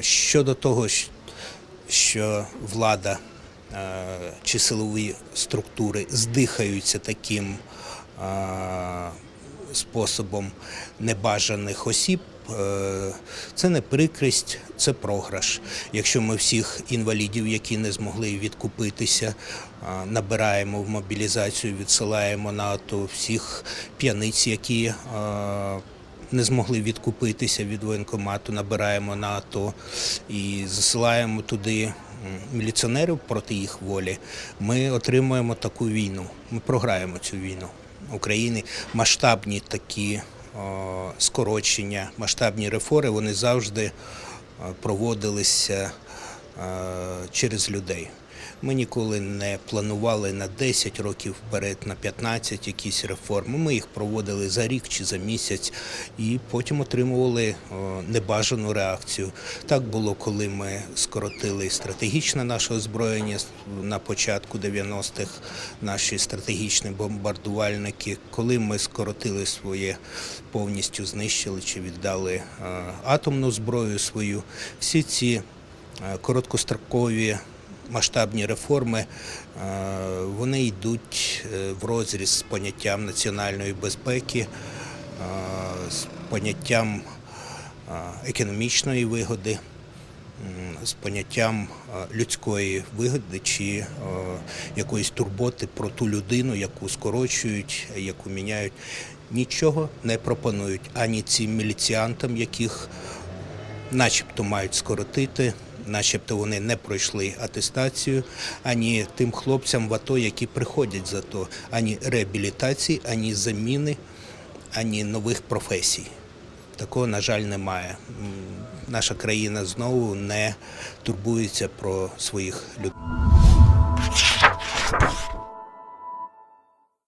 Щодо того, що влада е, чи силові структури здихаються таким е, способом небажаних осіб, е, це не прикрість, це програш. Якщо ми всіх інвалідів, які не змогли відкупитися, набираємо в мобілізацію, відсилаємо на АТО, всіх п'яниць, які не змогли відкупитися від воєнкомату, набираємо на АТО і засилаємо туди міліціонерів проти їх волі, ми отримуємо таку війну. Ми програємо цю війну України. Масштабні такі о, скорочення, масштабні реформи, вони завжди е, проводилися е, через людей. Ми ніколи не планували на 10 років вперед, на 15 якісь реформи. Ми їх проводили за рік чи за місяць і потім отримували небажану реакцію. Так було, коли ми скоротили стратегічне наше озброєння на початку 90-х, наші стратегічні бомбардувальники, коли ми скоротили своє повністю знищили чи віддали е, атомну зброю свою. Всі ці е, короткострокові масштабні реформи, е, вони йдуть е, в розріз з поняттям національної безпеки, е, з поняттям економічної вигоди, з поняттям людської вигоди чи якоїсь турботи про ту людину, яку скорочують, яку міняють. Нічого не пропонують ані цим міліціантам, яких начебто мають скоротити, начебто вони не пройшли атестацію, ані тим хлопцям в АТО, які приходять за то, ані реабілітації, ані заміни, ані нових професій. Такого, на жаль, немає. Наша країна знову не турбується про своїх людей.